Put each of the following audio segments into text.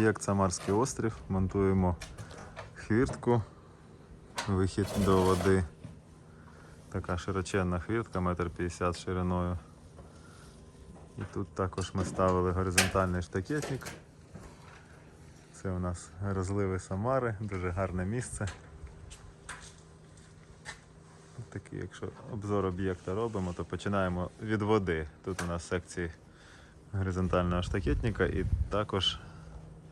Об'єкт Самарський острів. Монтуємо хвіртку, вихід до води. Така широченна хвіртка, метр п'ятдесят шириною. І тут також ми ставили горизонтальний штакетник. Це у нас розливи Самари, дуже гарне місце. Такий, якщо обзор об'єкта робимо, то починаємо від води. Тут у нас секції горизонтального штакетника і також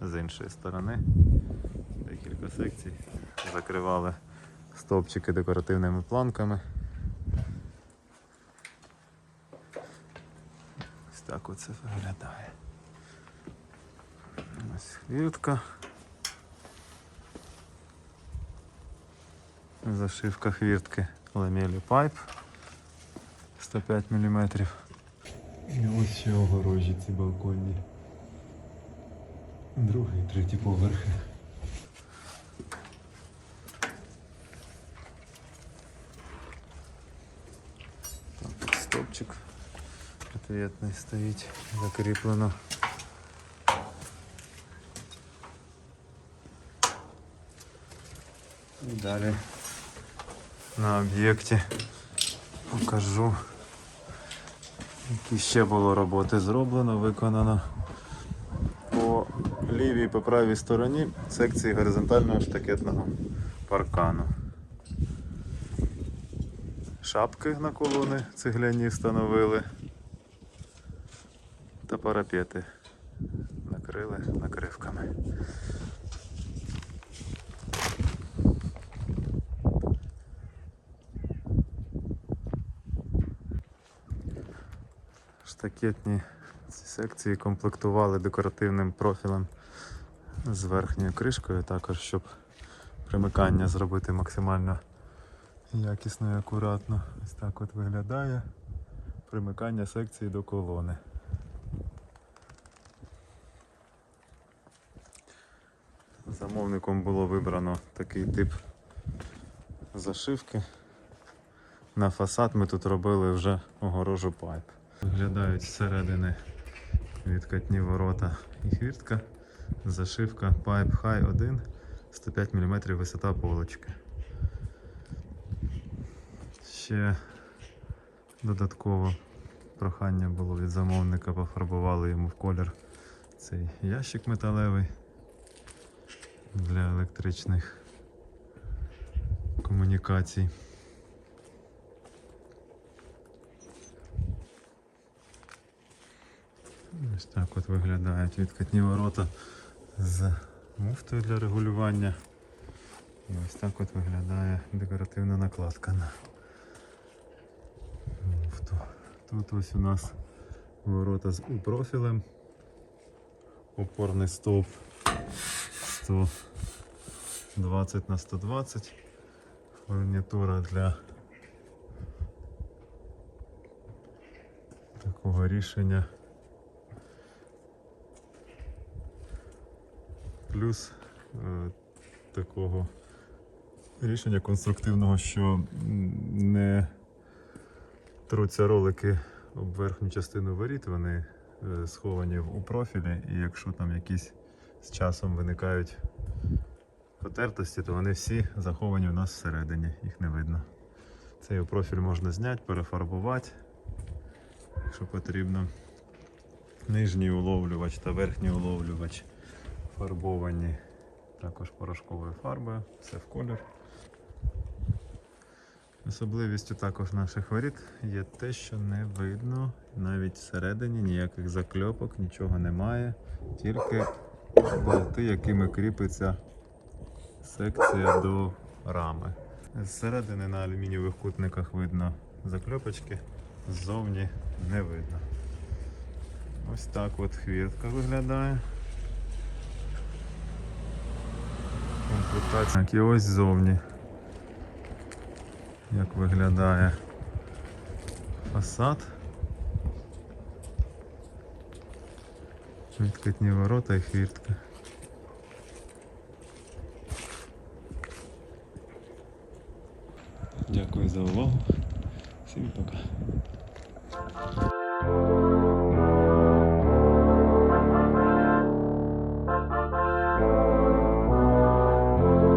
з іншої сторони декілька секцій. Закривали стовпчики декоративними планками. Ось так оце виглядає. Ось хвіртка. Зашивка хвіртки ламелі пайп 105 мм. І ось ще огорожі ці балконні. Другий, третій поверхи. Так, стопчик ответний стоїть, закріплено. І далі на об'єкті покажу, які ще було роботи зроблено, виконано. Лівій по правій стороні секції горизонтального штакетного паркану. Шапки на колони цегляні встановили та парапети накрили накривками. Штакетні ці секції комплектували декоративним профілем з верхньою кришкою, також щоб примикання зробити максимально якісно і акуратно. Ось так от виглядає примикання секції до колони. Замовником було вибрано такий тип зашивки. На фасад ми тут робили вже огорожу пайп. Виглядають зсередини відкатні ворота і хвіртка. Зашивка Pipe High 1, 105 мм висота полочки. Ще додатково прохання було від замовника, пофарбували йому в колір цей ящик металевий для електричних комунікацій. Ось так от виглядають відкатні ворота з муфтою для регулювання. І ось так от виглядає декоративна накладка на муфту. Тут ось у нас ворота з У-профілем. Опорний стовп 120 на 120. Фурнітура для такого рішення. Плюс е, такого рішення конструктивного, що не труться ролики об верхню частину воріт, вони е, сховані у профілі, і якщо там якісь з часом виникають потертості, то вони всі заховані у нас всередині, їх не видно. Цей профіль можна зняти, перефарбувати, якщо потрібно. Нижній уловлювач та верхній уловлювач фарбовані також порошковою фарбою, все в колір. Особливістю також наших воріт є те, що не видно навіть всередині ніяких закльопок, нічого немає, тільки болти, якими кріпиться секція до рами. Зсередини на алюмінієвих кутниках видно закльопочки, ззовні не видно. Ось так от хвіртка виглядає. Комплектація. Так, і ось ззовні. Як виглядає фасад. Відкатні ворота і хвіртка. Дякую за увагу. Всім пока.